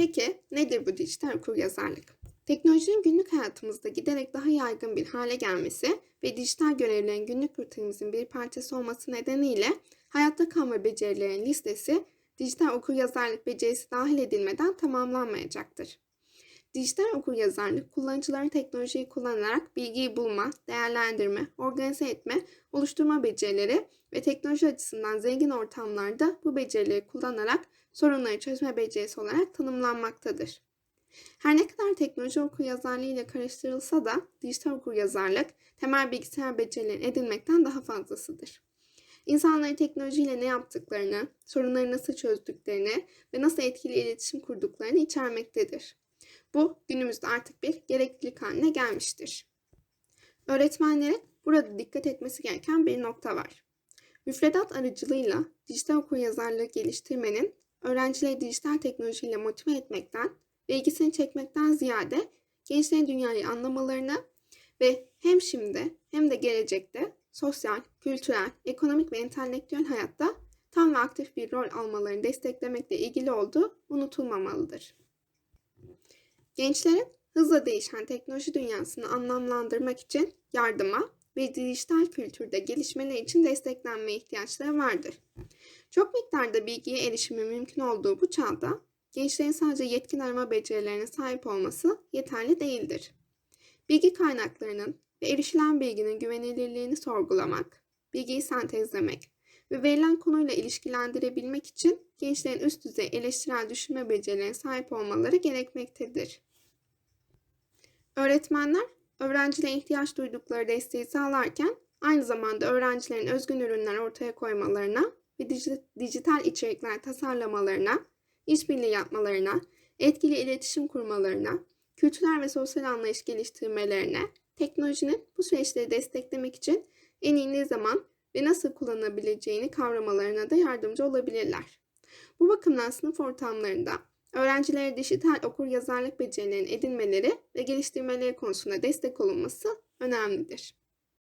Peki nedir bu dijital okuryazarlık? Teknolojinin günlük hayatımızda giderek daha yaygın bir hale gelmesi ve dijital görevlerin günlük rutinimizin bir parçası olması nedeniyle hayatta kalma becerilerin listesi dijital okuryazarlık becerisi dahil edilmeden tamamlanmayacaktır. Dijital okuryazarlık, kullanıcıların teknolojiyi kullanarak bilgiyi bulma, değerlendirme, organize etme, oluşturma becerileri ve teknoloji açısından zengin ortamlarda bu becerileri kullanarak sorunları çözme becerisi olarak tanımlanmaktadır. Her ne kadar teknoloji okuryazarlığı ile karıştırılsa da dijital okuryazarlık temel bilgisayar becerilerini edinmekten daha fazlasıdır. İnsanların teknolojiyle ne yaptıklarını, sorunları nasıl çözdüklerini ve nasıl etkili iletişim kurduklarını içermektedir. Bu günümüzde artık bir gereklilik haline gelmiştir. Öğretmenlerin burada dikkat etmesi gereken bir nokta var. Müfredat aracılığıyla dijital okuryazarlığı geliştirmenin öğrencileri dijital teknolojiyle motive etmekten ve ilgisini çekmekten ziyade gençlerin dünyayı anlamalarını ve hem şimdi hem de gelecekte sosyal, kültürel, ekonomik ve entelektüel hayatta tam ve aktif bir rol almalarını desteklemekle ilgili olduğu unutulmamalıdır. Gençlerin hızla değişen teknoloji dünyasını anlamlandırmak için yardıma ve dijital kültürde gelişmeleri için desteklenmeye ihtiyaçları vardır. Çok miktarda bilgiye erişimi mümkün olduğu bu çağda gençlerin sadece yetkin arama becerilerine sahip olması yeterli değildir. Bilgi kaynaklarının ve erişilen bilginin güvenilirliğini sorgulamak, bilgiyi sentezlemek ve verilen konuyla ilişkilendirebilmek için gençlerin üst düzey eleştirel düşünme becerilerine sahip olmaları gerekmektedir. Öğretmenler, öğrencilere ihtiyaç duydukları desteği sağlarken aynı zamanda öğrencilerin özgün ürünler ortaya koymalarına ve dijital içerikler tasarlamalarına, işbirliği yapmalarına, etkili iletişim kurmalarına, kültürel ve sosyal anlayış geliştirmelerine, teknolojinin bu süreçleri desteklemek için en iyi zaman ve nasıl kullanabileceğini kavramalarına da yardımcı olabilirler. Bu bakımdan sınıf ortamlarında öğrencilere dijital okur yazarlık becerilerini edinmeleri ve geliştirmeleri konusunda destek olunması önemlidir.